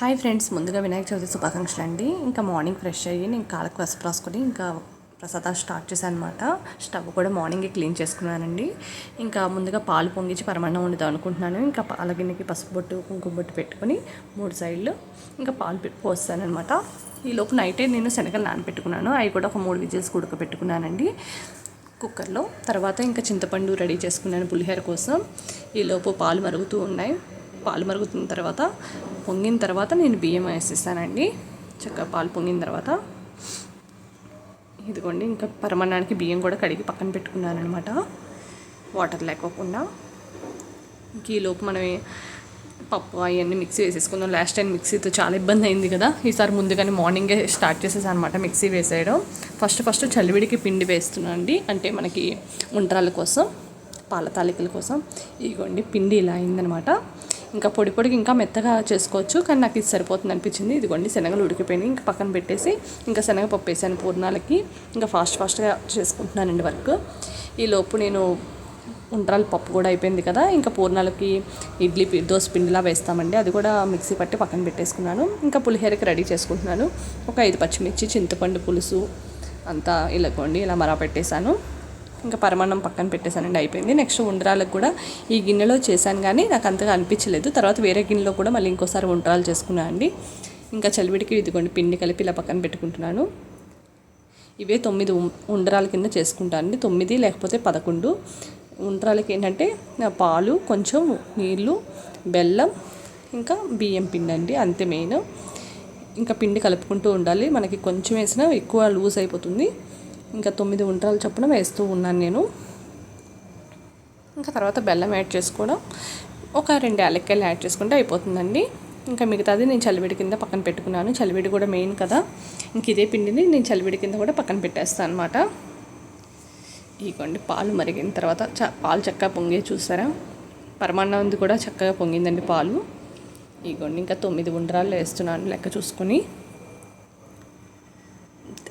Hi friends ముందుగా వినాయక చవితి శుభాకాంక్షలు అండి. ఇంకా మార్నింగ్ ఫ్రెష్ అయ్యి నేను కాళ్ళకు పసుపు రాసుకొని ఇంకా ప్రసాదాలు స్టార్ట్ చేశాను అనమాట స్టవ్ కూడా మార్నింగే క్లీన్ చేసుకున్నానండి. ఇంకా ముందుగా పాలు పొంగించి పరమాన్నం వండుదాం అనుకుంటున్నాను. ఇంకా పాల గిన్నెకి పసుపు బొట్టు కుంకుమ బొట్టు పెట్టుకొని మూడు సైడ్లు ఇంకా పాలు పోస్తానమాట పోస్తాను అనమాట ఈ లోపు నైటే నేను శనగలు నానబెట్టుకున్నాను. అవి కూడా ఒక మూడు విజిల్స్ ఉడకబెట్టుకున్నానండి. కుక్కర్లో. తర్వాత ఇంకా చింతపండు రెడీ చేసుకున్నాను పులిహోర కోసం. ఈలోపు పాలు మరుగుతూ ఉన్నాయి. పాలు మరుగుతున్న తర్వాత పొంగిన తర్వాత నేను బియ్యం వేసేస్తానండి. చక్కగా పాలు పొంగిన తర్వాత. ఇదిగోండి ఇంకా పరమాన్నానికి బియ్యం కూడా కడిగి పక్కన పెట్టుకున్నానమాట వాటర్ లేకోకుండా. ఇంక ఈలోపు మనం పప్పు అవన్నీ మిక్సీ వేసేసుకుందాం. లాస్ట్ టైం మిక్సీతో చాలా ఇబ్బంది అయింది కదా. ఈసారి ముందుగానే మార్నింగే స్టార్ట్ చేసేసాను అనమాట మిక్సీ వేసేయడం. ఫస్ట్ ఫస్ట్ చలివిడికి పిండి వేస్తున్నాను అండి. అంటే మనకి ఉండ్రాల కోసం పాల తాలికల కోసం. ఇదిగోండి పిండి ఇలా అయిందనమాట ఇంకా పొడి పొడికి ఇంకా మెత్తగా చేసుకోవచ్చు. కానీ నాకు ఇది సరిపోతుంది అనిపించింది. ఇదిగోండి శనగలు ఉడికిపోయినాయి. ఇంకా పక్కన పెట్టేసి ఇంకా శనగపప్పు వేసాను పూర్ణాలకి. ఇంకా ఫాస్ట్ ఫాస్ట్గా చేసుకుంటున్నానండి వర్క్. ఈ లోపు నేను ఉండ్రాల పప్పు కూడా అయిపోయింది కదా. ఇంకా పూర్ణాలకి ఇడ్లీ దోశ పిండిలా వేస్తామండి. అది కూడా మిక్సీ పట్టి పక్కన పెట్టేసుకున్నాను. ఇంకా పులిహోరకి రెడీ చేసుకుంటున్నాను. ఒక ఐదు పచ్చిమిర్చి చింతపండు పులుసు అంతా ఇలాగోండి ఇలా మరా పెట్టేశాను. ఇంకా పరమాన్నం పక్కన పెట్టేశానండి అయిపోయింది. నెక్స్ట్ ఉండరాలకు కూడా ఈ గిన్నెలో చేశాను కానీ నాకు అంతగా అనిపించలేదు. తర్వాత వేరే గిన్నెలో కూడా మళ్ళీ ఇంకోసారి ఉండ్రాలు చేసుకున్నాను అండి. ఇంకా చలివిడికి ఇదిగోండి పిండి కలిపి ఇలా పక్కన పెట్టుకుంటున్నాను. ఇవే తొమ్మిది ఉండరాల కింద చేసుకుంటాను అండి. తొమ్మిది లేకపోతే పదకొండు. ఉండరాలకి ఏంటంటే పాలు కొంచెం నీళ్ళు బెల్లం ఇంకా బియ్యం పిండి అండి అంతే మెయిన్. ఇంకా పిండి కలుపుకుంటూ ఉండాలి. మనకి కొంచెం వేసినా ఎక్కువ లూజ్ అయిపోతుంది. ఇంకా తొమ్మిది ఉండ్రాలు చొప్పున వేస్తూ ఉన్నాను నేను. ఇంకా తర్వాత బెల్లం యాడ్ చేసుకోవడం. ఒక రెండు యాలక్కాయలు యాడ్ చేసుకుంటే అయిపోతుందండి. ఇంకా మిగతాది నేను చలివిడి కింద పక్కన పెట్టుకున్నాను. చలివిడి కూడా మెయిన్ కదా. ఇంక ఇదే పిండిని నేను చలివిడి కింద కూడా పక్కన పెట్టేస్తాను అనమాట ఇదిగోండి పాలు మరిగిన తర్వాత చ పాలు చక్కగా పొంగే చూసారా? పరమాన్నంది కూడా చక్కగా పొంగిందండి పాలు. ఇదిగోండి ఇంకా తొమ్మిది ఉండరాలు వేస్తున్నాను లెక్క చూసుకొని.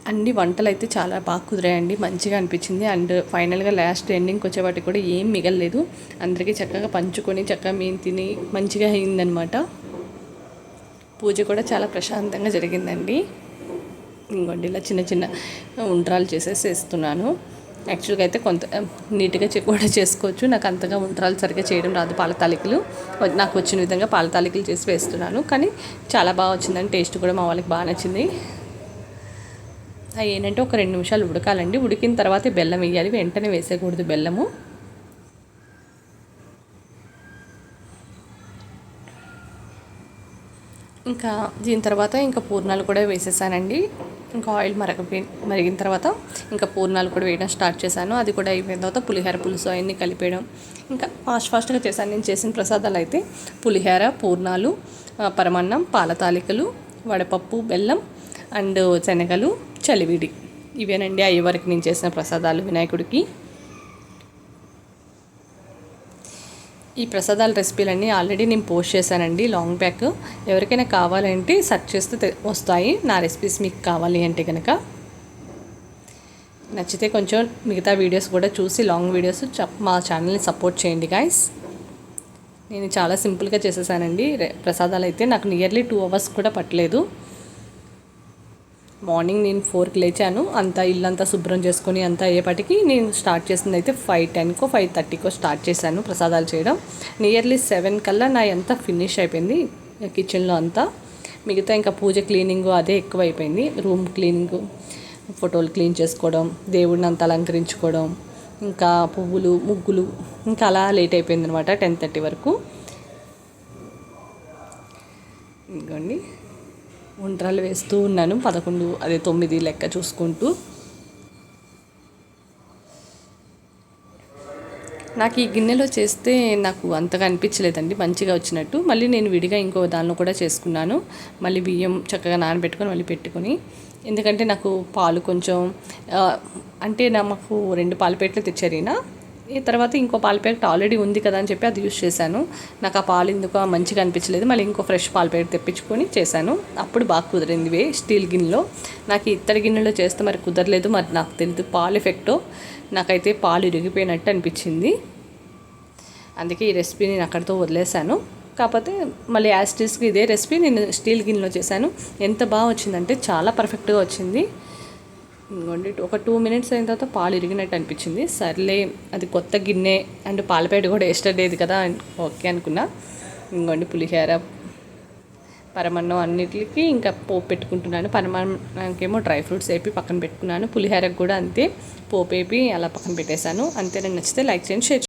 అన్ని వంటలు అయితే చాలా బాగా కుదిరాయండి మంచిగా అనిపించింది. అండ్ ఫైనల్గా లాస్ట్ ఎండింగ్కి వచ్చేవాటికి కూడా ఏం మిగలలేదు. అందరికీ చక్కగా పంచుకొని చక్కగా మేము తిని మంచిగా అయిందనమాట. పూజ కూడా చాలా ప్రశాంతంగా జరిగిందండి. ఇంకోండి ఇలా చిన్న చిన్న ఉండ్రాలు చేసేసి వేస్తున్నాను. యాక్చువల్గా అయితే కొంత నీట్గా కూడా చేసుకోవచ్చు. నాకు అంతగా ఉండ్రాలు సరిగ్గా చేయడం రాదు పాల తాలికలు నాకు వచ్చిన విధంగా పాల తాలికలు చేసి వేస్తున్నాను. కానీ చాలా బాగా వచ్చిందండి టేస్ట్ కూడా మా వాళ్ళకి బాగా నచ్చింది. అవి ఏంటంటే ఒక రెండు నిమిషాలు ఉడకాలండి. ఉడికిన తర్వాత బెల్లం వేయాలి. వెంటనే వేసేయకూడదు బెల్లము. ఇంకా దీని తర్వాత ఇంకా పూర్ణాలు కూడా వేసేసానండి. ఇంకా ఆయిల్ మరగ మరిగిన తర్వాత ఇంకా పూర్ణాలు కూడా వేయడం స్టార్ట్ చేశాను. అది కూడా అయిపోయిన తర్వాత పులిహోర పులుసు అవన్నీ కలిపేయడం. ఇంకా ఫాస్ట్ ఫాస్ట్గా చేశాను. నేను చేసిన ప్రసాదాలు అయితే పులిహోర పూర్ణాలు పరమాన్నం పాల తాలికలు వడపప్పు బెల్లం అండ్ శనగలు చలివిడి ఇవేనండి అయ్యే వరకు నేను చేసిన ప్రసాదాలు వినాయకుడికి. ఈ ప్రసాదాల రెసిపీలన్నీ ఆల్రెడీ నేను పోస్ట్ చేశానండి లాంగ్ బ్యాక్. ఎవరికైనా కావాలంటే సెర్చ్ చేస్తే వస్తాయి. నా రెసిపీస్ మీకు కావాలి అంటే కనుక నచ్చితే కొంచెం మిగతా వీడియోస్ కూడా చూసి లాంగ్ వీడియోస్ మా ఛానల్ని సపోర్ట్ చేయండి గాయస్. నేను చాలా సింపుల్గా చేసేసానండి. ప్రసాదాలు అయితే నాకు నియర్లీ టూ అవర్స్ కూడా పట్టలేదు. మార్నింగ్ నేను ఫోర్కి లేచాను. అంతా ఇల్లంతా శుభ్రం చేసుకొని అంతా అయ్యేపాటికి నేను స్టార్ట్ చేసింది అయితే ఫైవ్ టెన్కో ఫైవ్ థర్టీకో స్టార్ట్ చేశాను ప్రసాదాలు చేయడం. నియర్లీ సెవెన్ కల్లా నా అంతా ఫినిష్ అయిపోయింది కిచెన్లో అంతా. మిగతా ఇంకా పూజ క్లీనింగ్ అదే ఎక్కువ అయిపోయింది రూమ్ క్లీనింగ్ ఫోటోలు క్లీన్ చేసుకోవడం దేవుడిని అంతా అలంకరించుకోవడం ఇంకా పువ్వులు ముగ్గులు ఇంకా అలా లేట్ అయిపోయింది అనమాట టెన్ థర్టీ వరకు. ఇంకోండి ఉండ్రాలు వేస్తూ ఉన్నాను. పదకొండు అదే తొమ్మిది లెక్క చూసుకుంటూ. నాకు ఈ గిన్నెలో చేస్తే నాకు అంతగా అనిపించలేదండి. మంచిగా వచ్చినట్టు. మళ్ళీ నేను విడిగా ఇంకో దానిలో కూడా చేసుకున్నాను. మళ్ళీ బియ్యం చక్కగా నానబెట్టుకొని మళ్ళీ పెట్టుకొని. ఎందుకంటే నాకు పాలు కొంచెం అంటే నా మాకు రెండు పాలు ప్యాకెట్లు తెచ్చారు ఈ తర్వాత ఇంకో పాల ప్యాకెట్ ఆల్రెడీ ఉంది కదా అని చెప్పి అది యూస్ చేశాను. నాకు ఆ పాలు ఎందుకు మంచిగా అనిపించలేదు. మళ్ళీ ఇంకో ఫ్రెష్ పాల ప్యాకెట్ తెప్పించుకొని చేశాను. అప్పుడు బాగా కుదిరింది వే స్టీల్ గిన్నెలో. నాకు ఇత్తడి గిన్నెలో చేస్తే మరి కుదరలేదు. మరి నాకు తెలియదు పాలు ఎఫెక్టో. నాకైతే పాలు ఇరిగిపోయినట్టు అనిపించింది. అందుకే ఈ రెసిపీ నేను అక్కడితో వదిలేశాను. కాకపోతే మళ్ళీ యాస్టీస్కి ఇదే రెసిపీ నేను స్టీల్ గిన్నెలో చేశాను. ఎంత బాగా వచ్చిందంటే చాలా పర్ఫెక్ట్గా వచ్చింది. ఇంకోండి ఒక టూ మినిట్స్ అయిన తర్వాత పాలు ఇరిగినట్టు అనిపించింది. సర్లే అది కొత్త గిన్నె అండ్ పాలపేట కూడా ఎస్టర్డేది కదా ఓకే అనుకున్నా. ఇంకోండి పులిహోర పరమన్నం అన్నిటికి ఇంకా పోపు పెట్టుకుంటున్నాను. పరమాన్నాకేమో డ్రై ఫ్రూట్స్ వేపి పక్కన పెట్టుకున్నాను. పులిహోరకు కూడా అంతే పోపు వేపి అలా పక్కన పెట్టేశాను. అంతే నేను నచ్చితే లైక్ చేయండి షేర్